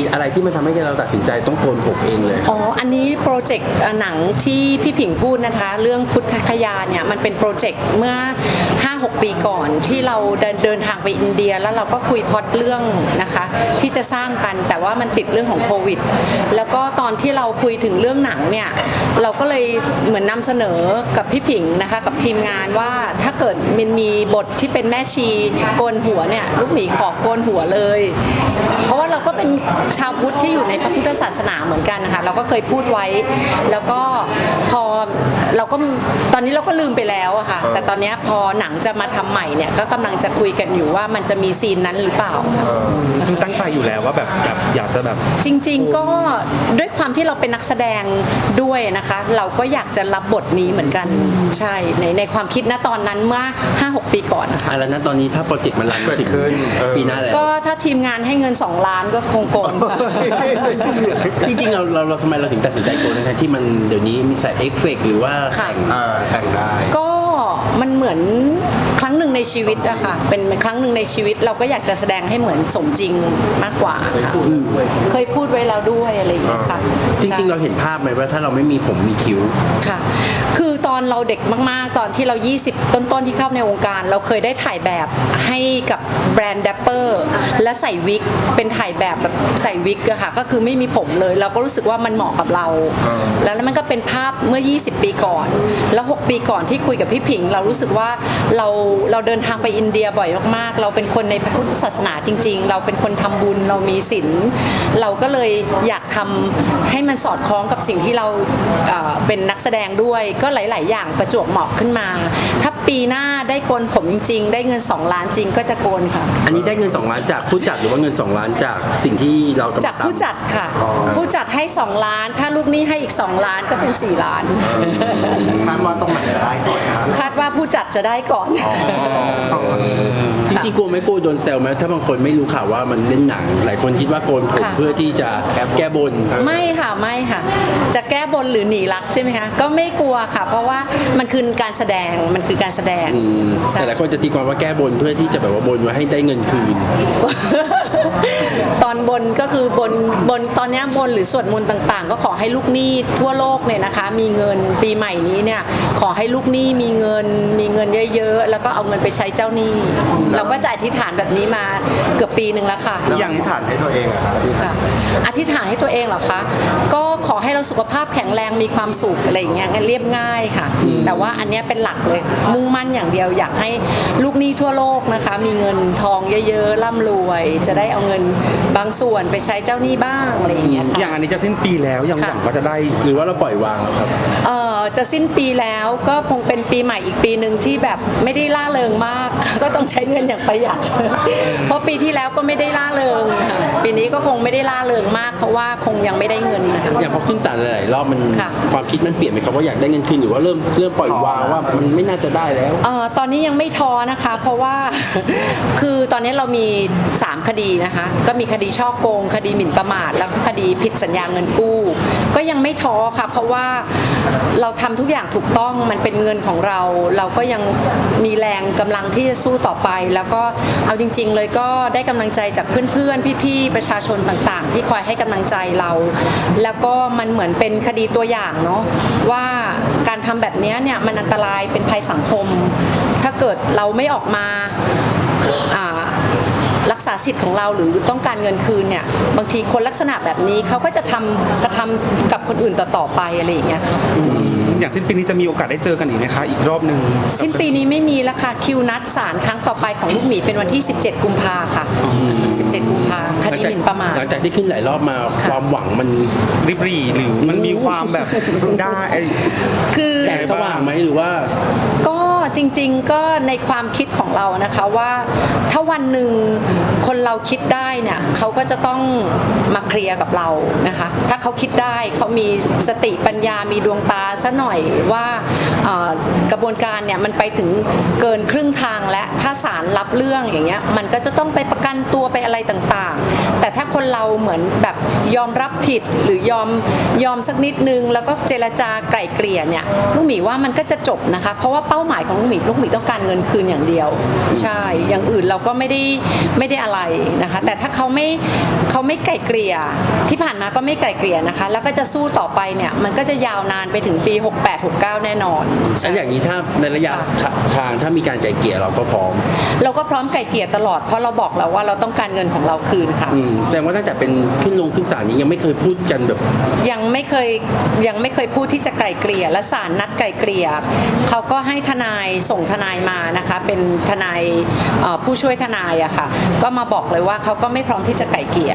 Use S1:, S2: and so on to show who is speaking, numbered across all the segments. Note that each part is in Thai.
S1: มีอะไรที่มันทำให้เราตัดสินใจต้องโกนผมเองเลย
S2: อ๋อ อันนี้โปรเจกต์หนังที่พี่ผิงพูดนะคะ เรื่องพุทธคยาเนี่ยมันเป็นโปรเจกต์เมื่อ 5-6 ปีก่อนที่เราเดินเดินทางไปอินเดีย แล้วเราก็คุยพอดเรื่องนะคะ ที่จะสร้างกันแต่ว่ามันติดเรื่องของโควิด แล้วก็ตอนที่เราคุยถึงเรื่องหนังเนี่ย เราก็เลยเหมือนนำเสนอกับพี่ผิงนะคะ กับทีมงานว่าถ้าเกิดมันมีบทที่เป็นแม่ชีโกนหัวเนี่ยลูกหมีขอโกนหัวเลย เพราะว่าเราก็เป็นชาวพุทธที่อยู่ในพระพุทธศาสนาเหมือนกันนะคะเราก็เคยพูดไว้ แล้วก็พอเราก็ตอนนี้เราก็ลืมไปแล้วอะค่ะ แต่ตอนเนี้ยพอหนังจะมาทำใหม่เนี่ยก็กำลังจะคุยกันอยู่ว่ามันจะมีซีนนั้นหรือเปล่า
S3: คือตั้งใจอยู่แล้วว่าแบบแบบอยากจะแบบ
S2: จริง ๆ ก็ด้วยความที่เราเป็นนักแสดงด้วยนะคะ เราก็อยากจะรับบทนี้เหมือนกันใช่ในในความคิดณตอนนั้นเมื่อ5-6 ปีก่อนนะคะ
S1: อะแล้วนะตอนนี้ถ้าโปรเจกต์มันรัน
S4: เกิด
S1: ถึง
S4: ขึ้นเออ
S1: ปีหน้าแล้ว
S2: ก็ถ้าทีมงานให้เงิน 2 ล้านก็คงโกนค่ะ
S1: จริงๆเราเราเราทำไมเราถึงตัดสินใจโกนทั้งๆที่มันเดี๋ยวนี้มีใส่เอฟเฟกต์หรือว่า
S2: ค่ะ
S1: แต่ง
S4: อ่าแต่งได้
S2: ก็มันเหมือนครั้งหนึ่งในชีวิตอะค่ะ เป็นครั้งหนึ่งในชีวิตเราก็อยากจะแสดงให้เหมือนสมจริงมากกว่าค่ะ เคยพูดไว้แล้วด้วยอะไรอย่างเงี้ยค่ะ
S1: จริง ๆ เราเห็นภาพไหมว่าถ้าเราไม่มีผมมีคิ้ว
S2: ค่ะ คือตอนเราเด็กมาก ๆ ตอนที่เรา 20 ต้น ๆ ที่เข้าในวงการ เราเคยได้ถ่ายแบบให้กับแบร นด์แดปเปอร์และใส่วิกเป็นถ่ายแบบแบบใส่วิกอะค่ะก็คือไม่มีผมเลย เราก็รู้สึกว่ามันเหมาะกับเรา แล้วมันก็เป็นภาพเมื่อ 20 ปีก่อน แล้ว 6 ปีก่อนที่คุยกับพี่ผิง เรารู้สึกว่าเราเราเดินทางไปอินเดียบ่อยมากๆ เราเป็นคนในพระพุทธศาสนาจริง ๆ เราเป็นคนทำบุญเรามีศีลเราก็เลยอยากทำให้มันสอดคล้องกับสิ่งที่เราเอ่อเป็นนักแสดงด้วยก็หลาย ๆ อย่างประจวบเหมาะขึ้นมา ถ้าปีหน้าได้โกนผมจริงๆได้เงิน 2 ล้านจริงก็จะโกนค่ะ
S1: อันนี้ได้เงิน 2 ล้านจากผู้จัดหรือว่าเงิน 2 ล้านจากสิ่งที่เรากำลัง
S2: จากผู้จัดค่ะ ผู้จัดให้ 2 ล้าน ถ้าลูกหนี้ให้อีก 2 ล้านก็เป็น 4 ล้าน
S4: คาดว่าตรงไหนจะได้ก่อนครับ
S2: คาดว่าผู้จัดจะได้ก่อน
S1: จริงๆกลัวไหมกลัวโดนแซวไหมถ้าบางคนไม่รู้ข่าวว่ามันเล่นหนัง หลายคนคิดว่าโกนผม
S2: ค่ะ
S1: เพื่อที่จะแก้บน
S2: ไม่ค่ะไม่ค่ะ จะแก้บนหรือหนีรักใช่ไหมคะก็ไม่กลัวค่ะ เพราะว่ามันคือการแสดงมันคือการแสดง
S1: อืม
S2: ใช่
S1: แต่หลายคนจะตีความว่าแก้บนเพื่อที่จะแบบว่าบนไว้ให้ได้เงินคืน
S2: ตอนบนก็คือบนบนตอนเนี้ยบนหรือสวดมนต์ต่างๆ ก็ขอให้ลูกหนี้ทั่วโลกเนี่ยนะคะ มีเงินปีใหม่นี้เนี่ยขอให้ลูกหนี้มีเงินมีเงินเยอะๆ แล้วก็เอาเงินไปใช้เจ้าหนี้เราก็จะอธิษฐานแบบนี้มาเกือบปีหนึ่งแล้วค่ะ
S4: แล้วอย่างที่ฐานให้ตัวเองอะครับ
S2: ค่ะอธิษฐานให้ตัวเองเหรอคะ ก็ขอให้เราสุขภาพแข็งแรงมีความสุขอะไรอย่างเงี้ยงั้นเรียบง่ายค่ะ แต่ว่าอันเนี้ยเป็นหลักเลย มุ่งมั่นอย่างเดียวอยากให้ลูกหนี้ทั่วโลกนะคะ มีเงินทองเยอะๆร่ำรวย จะได้เอาเงินบางส่วนไปใช้เจ้าหนี้บ้างอะไรอย่างเงี้ย
S3: อย่าง
S2: ค่ะ
S3: อันนี้จะสิ้นปีแล้วยัง
S2: ค่ะ
S3: หวังว่าจะได้
S1: หรือว่าเราปล่อยวางแล้วครับ
S2: เอ่อจะสิ้นปีแล้วก็คงเป็นปีใหม่อีกปีหนึ่งที่แบบไม่ได้ล่าเริงมาก ก็ต้องใช้เงินอย่างประหยัด เพราะปีที่แล้วก็ไม่ได้ล่าเริงค่ะปีนี้ก็คงไม่ได้ล่าเริงมาก เพราะว่าคงยังไม่ได้เงินนะคะ
S1: อย่างพอขึ้นศาลหลายๆรอบมัน
S2: ค่ะ
S1: ความคิดมันเปลี่ยนไหมครับว่าอยากได้เงินคืนหรือว่าเริ่มเริ่มปล่อยวางว่ามันไม่น่าจะได้แล้ว
S2: เอ่อตอนนี้ยังไม่ท้อนะคะ เพราะว่า คือตอนนี้เรามี 3 คดีนะคะ ก็มีคดีช่อโกง คดีหมิ่นประมาท แล้วก็คดีผิดสัญญาเงินกู้ ก็ยังไม่ท้อค่ะ เพราะว่าเราทำทุกอย่างถูกต้องมันเป็นเงินของเรา เราก็ยังมีแรงกำลังที่จะสู้ต่อไป แล้วก็เอาจริง ๆ เลยก็ได้กำลังใจจากเพื่อนๆ พี่ๆ ประชาชนต่างๆ ที่คอยให้กำลังใจเรา แล้วก็มันเหมือนเป็นคดีตัวอย่างเนาะว่าการทำแบบนี้เนี่ยมันอันตรายเป็นภัยสังคม ถ้าเกิดเราไม่ออกมาอ่า รักษาสิทธิ์ของเราหรือต้องการเงินคืนเนี่ยบางทีคนลักษณะแบบนี้เขาก็จะทำกระทำกับคนอื่นต่อๆไปอะไรอย่างเงี้ยค่ะ
S3: อย่างสิ้นปีนี้จะมีโอกาสได้เจอกันอีกไหมคะ อีกรอบหนึ่ง
S2: สิ้นปีนี้ไม่มีแล้วค่ะคิวนัดศาลครั้งต่อไปของลูกหมีเป็นวันที่ 17 กุมภาค่ะ 17 กุมภาคดีหมิ่นประมาท
S1: หลังจากที่ขึ้นหลายรอบมา
S2: ค่ะ
S1: ความหวังมัน
S3: ริบหรี่หรือมันมีความแบบได้ไอ้
S2: คือ
S1: แสงสว่างไหมหรือว่า
S2: ก็ จริง ๆ ก็ในความคิดของเรานะคะว่าถ้าวันหนึ่งคนเราคิดได้เนี่ยเขาก็จะต้องมาเคลียร์กับเรานะคะถ้าเขาคิดได้เขามีสติปัญญามีดวงตาซะหน่อยว่ากระบวนการเนี่ยมันไปถึงเกินครึ่งทางและถ้าศาลรับเรื่องอย่างเงี้ยมันก็จะต้องไปประกันตัวไปอะไรต่างๆ แต่ถ้าคนเราเหมือนแบบยอมรับผิดหรือยอมยอมสักนิดนึง แล้วก็เจรจาไกล่เกลี่ยเนี่ยลูกหมีว่ามันก็จะจบนะคะ เพราะว่าเป้าหมายของลูกหมีลูกหมีต้องการเงินคืนอย่างเดียว ใช่ อย่างอื่นเราก็ไม่ได้ไม่ได้อะไรนะคะ แต่ถ้าเขาไม่เขาไม่ไกลเกลี่ยที่ผ่านมาก็ไม่ไกลเกลี่ยนะคะ แล้วก็จะสู้ต่อไปเนี่ยมันก็จะยาวนานไปถึงปี 68 69 แน่นอน
S1: อันอย่างนี้ถ้าในระยะทางถ้ามีการไกลเกลี่ยเราก็พร้อม
S2: เราก็พร้อมไกลเกลี่ยตลอดเพราะเราบอกแล้วว่าเราต้องการเงินของเราคืนค่ะ
S1: อืมแสดงว่าตั้งแต่เป็นขึ้นลงขึ้นศาลนี้ยังไม่เคยพูดกันแบบ
S2: ยังไม่เคยยังไม่เคยพูดที่จะไกลเกลี่ยและศาลนัดไกลเกลี่ยเขาก็ให้ทนายส่งทนายมานะคะเป็นทนายเอ่อผู้ช่วยทนายอะค่ะ ก็มาบอกเลยว่าเขาก็ไม่พร้อมที่จะไกลเกลี่ย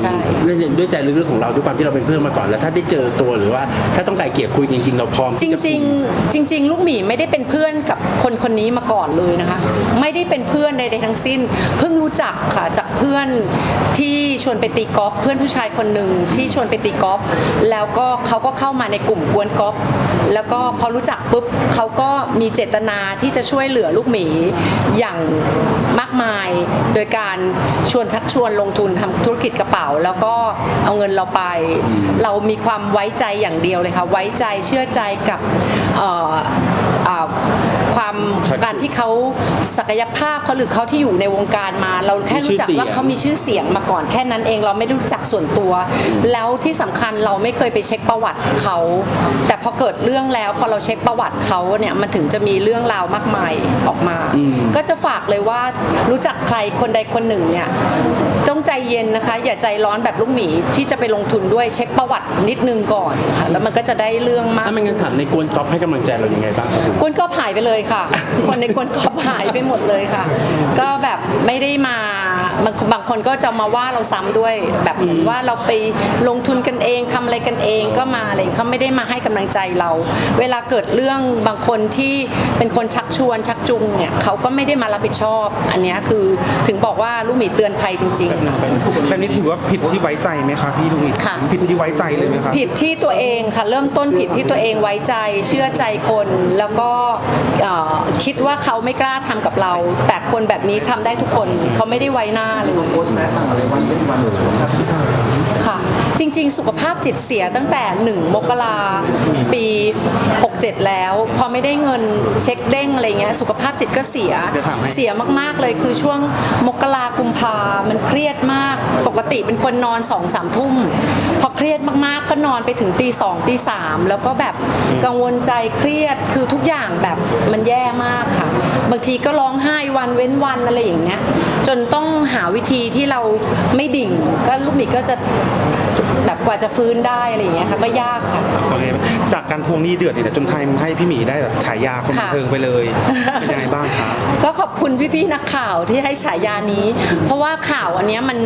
S2: ใช่
S1: เรื่องด้วยใจลึกๆของเราด้วยความที่เราเป็นเพื่อนมาก่อน แล้วถ้าได้เจอตัวหรือว่า ถ้าต้องไกลเกลี่ยคุยจริง ๆ เราพร้อม
S2: จ
S1: ที่จะคุย
S2: ริงๆจริง ๆ ลูกหมีไม่ได้เป็นเพื่อนกับคนคนนี้มาก่อนเลยนะคะ ไม่ได้เป็นเพื่อนใดๆทั้งสิ้น เพิ่งรู้จักค่ะจากเพื่อนที่ชวนไปตีกอล์ฟเพื่อนผู้ชายคนหนึ่งที่ชวนไปตีกอล์ฟแล้วก็เขาก็เข้ามาในกลุ่มกวนกอล์ฟแล้วก็พอรู้จักปุ๊บเขาก็มีเจตนาที่จะช่วยเหลือลูกหมีอย่างมากมาย โดยการชวนชักชวนลงทุนทำธุรกิจกระเป๋า แล้วก็เอาเงินเราไป เรามีความไว้ใจอย่างเดียวเลยค่ะ ไว้ใจเชื่อใจกับเอ่ออ่า ความ
S1: ชัก
S2: การที่เขาศักยภาพเขาหรือเขาที่อยู่ในวงการมา เราแค่รู้จัก
S1: มีชื่อเสียง
S2: ว่าเขามีชื่อเสียงมาก่อนแค่นั้นเองเราไม่รู้จักส่วนตัว แล้วที่สำคัญเราไม่เคยไปเช็คประวัติเขา แต่พอเกิดเรื่องแล้วพอเราเช็คประวัติเขาเนี่ยมันถึงจะมีเรื่องราวมากมายออกมา ก็จะฝากเลยว่ารู้จักใครคนใดคนหนึ่งเนี่ย ต้องใจเย็นนะคะ อย่าใจร้อนแบบลูกหมีที่จะไปลงทุนด้วยเช็คประวัตินิดนึงก่อนค่ะแล้วมันก็จะได้เรื่องมาก
S1: ถ้าไม่งั้นถามในกวนกอล์ฟให้กำลังใจเรายังไงบ้างครับผม
S2: กวนกอบหายไปเลยค่ะ คนในกวนกอบหายไปหมดเลยค่ะ ก็แบบไม่ได้มา บางบางคนก็จะมาว่าเราซ้ำด้วยแบบเหมือนว่าเราไปลงทุนกันเองทำอะไรกันเองก็มาอะไรเขาไม่ได้มาให้กำลังใจเรา เวลาเกิดเรื่องบางคนที่เป็นคนชักชวนชักจูงเนี่ยเขาก็ไม่ได้มารับผิดชอบ อันเนี้ยคือถึงบอกว่าลูกหมีเตือนภัยจริงๆ
S3: แบบนี้ถือว่าผิดที่ไว้ใจไหมคะพี่ลุงอิ
S2: ค่ะ
S3: ผิดที่ไว้ใจเลยไหมคะ
S2: ผิดที่ตัวเองค่ะ เริ่มต้นผิดที่ตัวเองไว้ใจเชื่อใจคนแล้วก็เอ่อคิดว่าเขาไม่กล้าทำกับเรา แต่คนแบบนี้ทำได้ทุกคนเขาไม่ได้ไว้หน้าาเลย
S4: โพสต์แซะต่างอะไรวันเป็นวันสุขภาพจิต
S2: ค่ะจริงๆ สุขภาพจิตเสียตั้งแต่ 1 มกราปี 67แล้ว พอไม่ได้เงินเช็คเด้งอะไรเงี้ยสุขภาพจิตก็เสีย
S3: เดี๋ยวถามให้
S2: เสียมากๆเลยคือช่วงมกรากุมภามันเครียดมาก ปกติเป็นคนนอนสองสามทุ่มพอเครียดมากๆก็นอนไปถึงตีสองตีสามแล้วก็แบบกังวลใจเครียดคือทุกอย่างแบบมันแย่มากค่ะ บางทีก็ร้องไห้วันเว้นวันอะไรอย่างเงี้ยจนต้องหาวิธีที่เราไม่ดิ่ง ก็ลูกหมีก็จะแบบ กว่าจะฟื้นได้อะไรอย่างเงี้ยค่ะก็ยากค่ะ
S3: โอเคจากการทวงหนี้เดือดเนี่ยจนทำให้พี่หมีได้แบบฉายาคนบัน
S2: ค่ะ
S3: เทิงไปเลยเป็นยังไงบ้างคะ
S2: ก็ขอบคุณพี่ๆนักข่าวที่ให้ฉายานี้ เพราะว่าข่าวอันเนี้ยมัน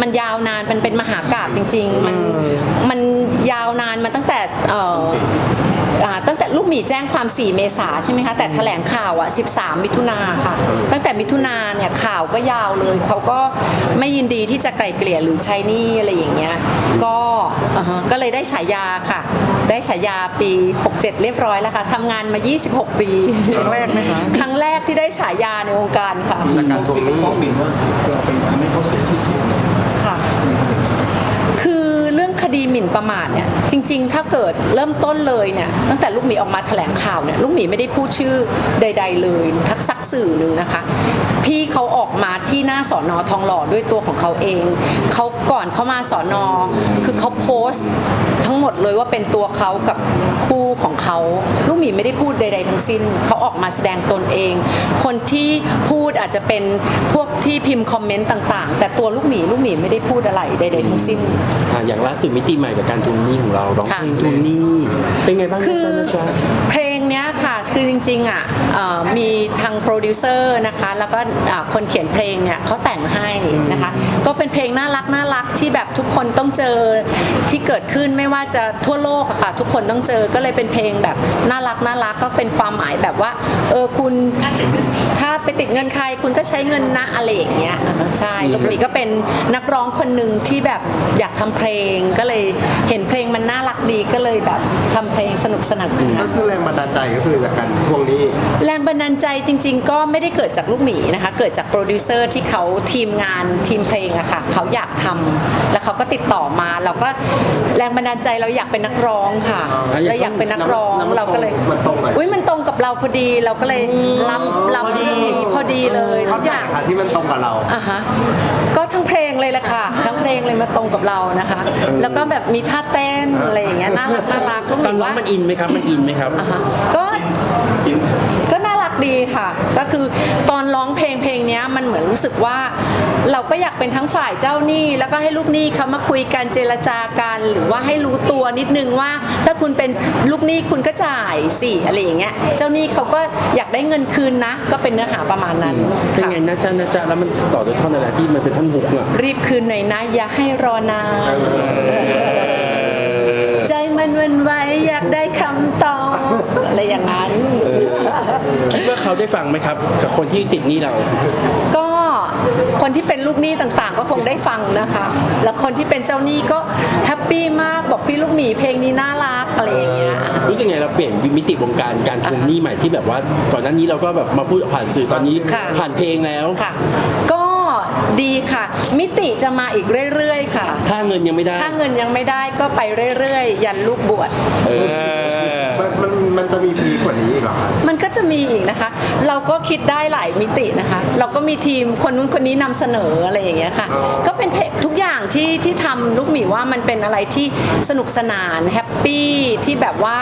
S2: มันยาวนานมันเป็นมหากาบจริง ๆ มันมันยาวนานมาตั้งแต่เอ่ออ่าตั้งแต่ ลูกหมีแจ้งความ 4 เมษาใช่ไหมคะ แต่แถลงข่าวอะ 13 มิถุนาค่ะ ตั้งแต่มิถุนาเนี่ยข่าวก็ยาวเลย เขาก็ไม่ยินดีที่จะไกลเกลี่ยหรือใช้หนี้อะไรอย่างเงี้ย ก็อ่าฮะก็เลยได้ฉายาค่ะ ได้ฉายาปี 67 เรียบร้อยแล้วค่ะทำงานมา 26 ปี
S3: ครั้งแรกไหมคะ
S2: ครั้งแรกที่ได้ฉายาในวงการค่ะ
S4: จากการทวงหนี้ฟ้องบินว่าเราเป็นทำให้เขาเสียชื่อเสียง
S2: ค่ะ คือเรื่องคดี หมิ่นประมาทเนี่ยจริง ๆ ถ้าเกิดเริ่มต้นเลยเนี่ยตั้งแต่ลูกหมีออกมาแถลงข่าวเนี่ยลูกหมีไม่ได้พูดชื่อใด ๆ เลยทักซักสื่อหนึ่งนะคะ พี่เขาออกมาที่หน้าสอนอทองหล่อด้วยตัวของเขาเองเขาก่อนเขามาสอนอคือเขาโพสต์ ทั้งหมดเลยว่าเป็นตัวเขากับคู่ของเขา ลูกหมีไม่ได้พูดใด ๆ ทั้งสิ้นเขาออกมาแสดงตนเอง คนที่พูดอาจจะเป็นพวกที่พิมพ์คอมเมนต์ต่าง ๆ แต่ตัวลูกหมีลูกหมีไม่ได้พูดอะไรใด ๆ ทั้งสิ้น
S1: อะอย่างล่าสุดมิติใหม่กับการทวงหนี้ของเราร้อง
S2: ค่ะ
S1: เพลงทวงหนี้เป็นไงบ้าง
S2: คือ
S1: นะจ๊ะนะจ๊ะ
S2: เพลง เนี้ยค่ะคือจริงๆอะเอ่อมีทางโปรดิวเซอร์นะคะ แล้วก็อ่าคนเขียนเพลงเนี่ยเขาแต่งให้นะคะ ก็เป็นเพลงน่ารักน่ารักที่แบบทุกคนต้องเจอที่เกิดขึ้นไม่ว่าจะทั่วโลกอะค่ะ ทุกคนต้องเจอก็เลยเป็นเพลงแบบน่ารักน่ารักก็เป็นความหมายแบบว่าเออคุณถ้าไปติดเงินใครคุณก็ใช้เงินนะอะไรอย่างเงี้ยอ่าฮะใช่ลูกหมีก็เป็นนักร้องคนหนึ่งที่แบบอยากทำเพลงก็เลยเห็นเพลงมันน่ารักดีก็เลยแบบทำเพลงสนุกสนาน
S4: ก็
S2: ค่ะ
S4: คือแรงบันดาลใจก็คือจากการทวงหนี้
S2: แรงบันดาลใจจริง ๆ ก็ไม่ได้เกิดจากลูกหมีนะคะ เกิดจากโปรดิวเซอร์ที่เขาทีมงานทีมเพลงอะค่ะเขาอยากทำแล้วเขาก็ติดต่อต่อมาเราก็แรงบันดาลใจเราอยากเป็นนักร้องค่ะ
S1: อะอยาก
S2: เราอยากเป็นนักร้อง
S4: แล้วมัน
S2: เราก็เลย
S4: มันตรงไหม
S2: อุ้ยมันตรงกับเราพอดีเราก็เลยรับรับเรื่องนี้พอดีเลยทุกอย่าง
S4: ค่ะที่มันตรงกับเรา
S2: อะฮะก็ทั้งเพลงเลยแหละค่ะ ทั้งเพลงเลยมาตรงกับเรานะคะ แล้วก็แบบมีท่าเต้นอะไรอย่างเงี้ย น่ารักน่ารักก็
S1: ตอน
S2: มี
S1: ร้อง
S2: ว่า
S1: มันอินไหมครับ มันอินไหมครับ
S2: อะฮะก็ก็น่ารักดีค่ะ ก็คือตอนร้องเพลงเพลงเนี้ยมันเหมือนรู้สึกว่า เราก็อยากเป็นทั้งฝ่ายเจ้าหนี้ แล้วก็ให้ลูกหนี้เขามาคุยกันเจรจากันหรือว่าให้รู้ตัวนิดนึงว่า ถ้าคุณเป็นลูกหนี้คุณก็จ่ายสิอะไรอย่างเงี้ยเจ้าหนี้เขาก็อยากได้เงินคืนนะ ก็เป็นเนื้อหาประมาณนั้น
S1: เป็น
S2: ค่ะ
S1: ไงนะจ๊ะนะจ๊ะแล้วมันต่อด้วยท่อนอะไรที่มันเป็นท่อนฮุกอะ
S2: รีบคืนหน่อยนะอย่าให้รอนาน อะไรอย่างนั้น
S1: คิดว่าเขาได้ฟังไหมครับ กับคนที่ติดหนี้เรา
S2: ก็คนที่เป็นลูกหนี้ต่างๆ ก็คงได้ฟังนะคะ แล้วคนที่เป็นเจ้าหนี้ก็แฮปปี้มากบอกพี่ลูกหมีเพลงนี้น่ารักอะไรอย่างเงี้ย
S1: รู้สึกไงเราเปลี่ยนมิติวงการการทวงหนี้ใหม่ที่แบบว่าก่อนหน้านี้เราก็แบบมาพูดผ่านสื่อตอนนี้
S2: ค่ะ
S1: ผ่านเพลงแล้ว
S2: ค่ะ ก็ดีค่ะ มิติจะมาอีกเรื่อยๆ ค่ะ
S1: ถ้าเงินยังไม่ได้
S2: ถ้าเงินยังไม่ได้ก็ไปเรื่อยๆ ยันลูกบวช
S4: มันมัน มันจะมีพีกว่านี้อีกเหรอคะ
S2: มันก็จะมีอีกนะคะ เราก็คิดได้หลายมิตินะคะ เราก็มีทีมคนนู้นคนนี้นำเสนออะไรอย่างเงี้ยค่ะ ก็เป็นเพลงทุกอย่างที่ที่ทำลูกหมีว่ามันเป็นอะไรที่สนุกสนานแฮปปี้ที่แบบว่า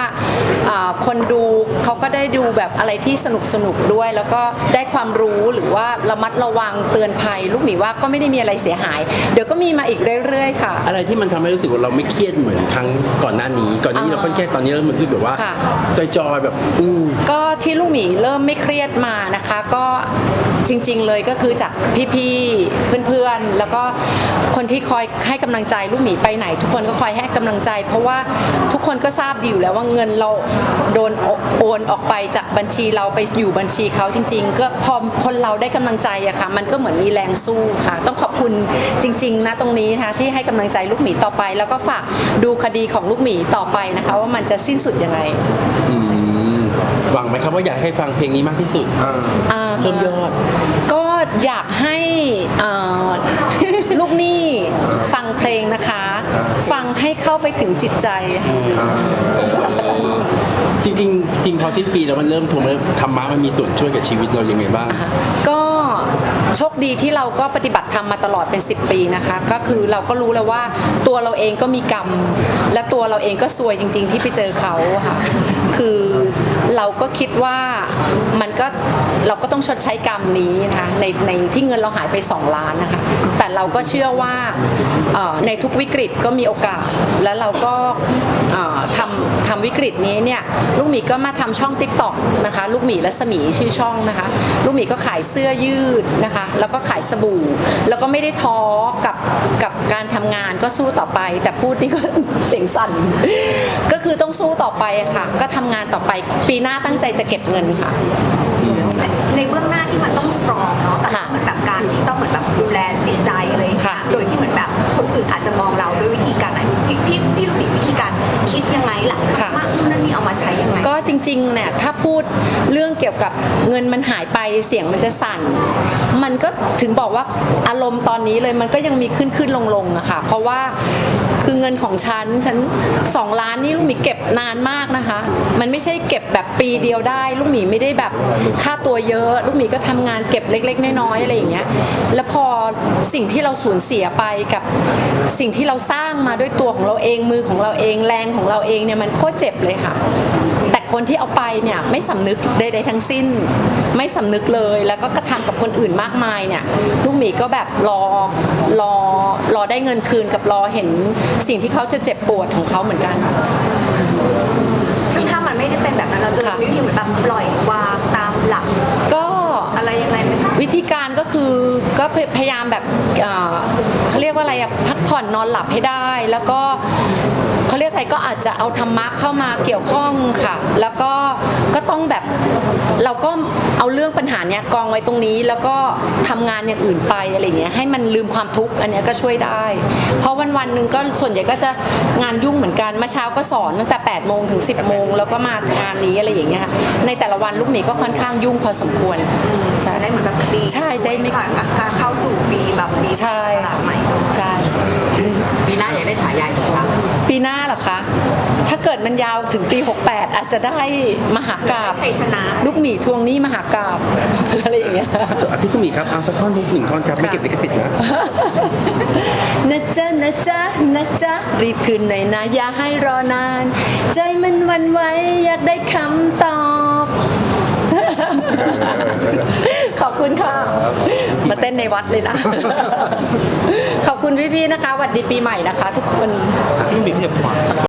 S2: อ่าคนดูเขาก็ได้ดูแบบอะไรที่สนุกสนุกด้วย แล้วก็ได้ความรู้หรือว่าระมัดระวังเตือนภัย ลูกหมีว่าก็ไม่ได้มีอะไรเสียหาย เดี๋ยวก็มีมาอีกเรื่อยๆค่ะ
S1: อะไรที่มันทำให้รู้สึกว่าเราไม่เครียดเหมือนครั้งก่อนหน้านี้ ก่อนหน้านี้เราค่อนข้างตอนนี้เรารู้สึกแบบว่า
S2: ค่ะ
S1: จอยๆแบบอืม
S2: ก็ที่ลูกหมีเริ่มไม่เครียดมานะคะ ก็จริง ๆ เลยก็คือจากพี่ๆเพื่อนๆ แล้วก็คนที่คอยให้กำลังใจลูกหมีไปไหน ทุกคนก็คอยให้กำลังใจ เพราะว่าทุกคนก็ทราบดีอยู่แล้วว่าเงินเราโดนโอนออกไปจากบัญชีเราไปอยู่บัญชีเขาจริง ๆ ก็พอคนเราได้กำลังใจอะค่ะ มันก็เหมือนมีแรงสู้ค่ะ ต้องขอบคุณจริง ๆ นะตรงนี้นะคะที่ให้กำลังใจลูกหมีต่อไป แล้วก็ฝากดูคดีของลูกหมีต่อไปนะคะ ว่ามันจะสิ้นสุดยังไง
S1: หวังไหมครับว่าอยากให้ฟังเพลงนี้มากที่สุด
S2: อ่า
S1: เพิ่มยอด
S2: ก็อยากให้เอ่อ ลูกหนี้ฟังเพลงนะคะ ฟังให้เข้าไปถึงจิตใจ
S1: จริงๆจริงพอสิ้นปีแล้วมันเริ่มทวงเริ่มธรรมะมันมีส่วนช่วยกับชีวิตเรายังไงบ้าง
S2: ก็โชคดีที่เราก็ปฏิบัติธรรมมาตลอดเป็น 10 ปีนะคะ ก็คือเราก็รู้แล้วว่าตัวเราเองก็มีกรรม และตัวเราเองก็ซวยจริง ๆ ที่ไปเจอเขาค่ะ คือ เราก็คิดว่ามันก็เราก็ต้องชดใช้กรรมนี้นะคะในในที่เงินเราหายไป 2 ล้านนะคะแต่เราก็เชื่อว่าในทุกวิกฤตก็มีโอกาส และเราก็ทำทำวิกฤตนี้เนี่ยลูกหมีก็มาทำช่อง t ิ k t o k นะคะลูกหมีและสมีชื่อช่องนะคะลูกหมีก็ขายเสื้อยืดนะคะแล้วก็ขายสบู่ แล้วก็ไม่ได้ท้อกับกับการทำงานก็สู้ต่อไป แต่พูดนี่ก็เสียงสั่นก็คือต้องสู้ต่อไปค่ะก็ทำงานต่อไปปีหน้าตั้งใจจะเก็บเงินค่ะ
S5: ในเบื้องหน้าที่มันต้องสตรองเนาะแต่
S2: ค่ะ
S5: เหมือนแบบการที่ต้องเหมือนแบบดูแลจิตใจอะไรอย่างเงี้
S2: ค่ะ
S5: ยโดยที่เหมือนแบบคนอื่นอาจจะมองเราด้วยวิธีการไหนพี่พี่พี่ลูกหมีวิธีการ คิดยังไงล่ะ
S2: ค่ะ
S5: ว่านู่นนั่นนี่เอามาใช้ยังไง
S2: ก็จริงๆเนี่ยถ้าพูดเรื่องเกี่ยวกับเงินมันหายไปเสียงมันจะสั่น มันก็ถึงบอกว่าอารมณ์ตอนนี้เลยมันก็ยังมีขึ้นขึ้นลงลงๆอะค่ะเพราะว่าคือเงินของฉันฉันสองล้านนี่ลูกหมีเก็บนานมากนะคะ มันไม่ใช่เก็บแบบปีเดียวได้ ลูกหมีไม่ได้แบบค่าตัวเยอะ ลูกหมีก็ทำงานเก็บเล็ก ๆ น้อยๆอะไรอย่างเงี้ยแล้วพอสิ่งที่เราสูญเสียไปกับสิ่งที่เราสร้างมาด้วยตัวของเราเองมือของเราเองแรงของเราเองเนี่ยมันโคตรเจ็บเลยค่ะ แต่คนที่เอาไปเนี่ยไม่สำนึกใดๆทั้งสิ้น ไม่สำนึกเลยแล้วก็กระทำกับคนอื่นมากมายเนี่ยลูกหมีก็แบบรอรอรอได้เงินคืนกับรอเห็นสิ่งที่เขาจะเจ็บปวดของเขาเหมือนกัน
S5: ซึ่งถ้ามันไม่ได้เป็นแบบนั้นเราจะ
S2: ค่ะ
S5: มีวิธีเหมือนแบบปล่อยวางตามหลัก
S2: ก็
S5: อะไรยังไงไหมคะ
S2: วิธีการก็คือก็พยพยายามแบบเอ่อเขาเรียกว่าอะไรอะพักผ่อนนอนหลับให้ได้ แล้วก็ เขาเรียกอะไรก็อาจจะเอาธรรมะเข้ามาเกี่ยวข้องค่ะ แล้วก็ก็ต้องแบบเราก็เอาเรื่องปัญหาเนี้ยกองไว้ตรงนี้ แล้วก็ทำงานอย่างอื่นไปอะไรเงี้ยให้มันลืมความทุกข์อันเนี้ยก็ช่วยได้ เพราะวันวันๆหนึ่งก็ส่วนใหญ่ก็จะงานยุ่งเหมือนกันเมื่อเช้าก็สอนตั้งแต่8โมงถึง 10โมงแล้วก็มางานนี้อะไรอย่างเงี้ยค่ะในแต่ละวันลูกหมีก็ค่อนข้างยุ่งพอสมควรใช่
S5: จะได้เหมือนแบบดี
S2: ใช่ได้ไม่
S5: ผ่านการเข้าสู่ปีแบบปี
S2: ใช่
S5: สลากใหม่
S2: ใช่
S6: ปีหน้าอยากได้
S2: ปีหน้าเหรอคะ ถ้าเกิดมันยาวถึงปี 68 อาจจะได้มหากราบ
S5: ชัยชนะ
S2: ลูกหมีทวงหนี้มหากราบ อะไรอย่างเงี้ย
S1: อะพี่สมีครับเอาสักท่อนทุกหนึ่งท่อนครับไม่เก็บลิขสิทธิ์นะ
S2: นะจ๊ะนะจ๊ะนะจ๊ะรีบคืนหน่อยนะอย่าให้รอนาน ใจมันหวันไหวอยากได้คำตอบ ขอบคุณค่ะ มาเต้นในวัดเลยนะ ขอบคุณพี่ๆนะคะหวัดดีปีใหม่นะคะ ทุกคน
S3: พี่หนุ่มขยับขวา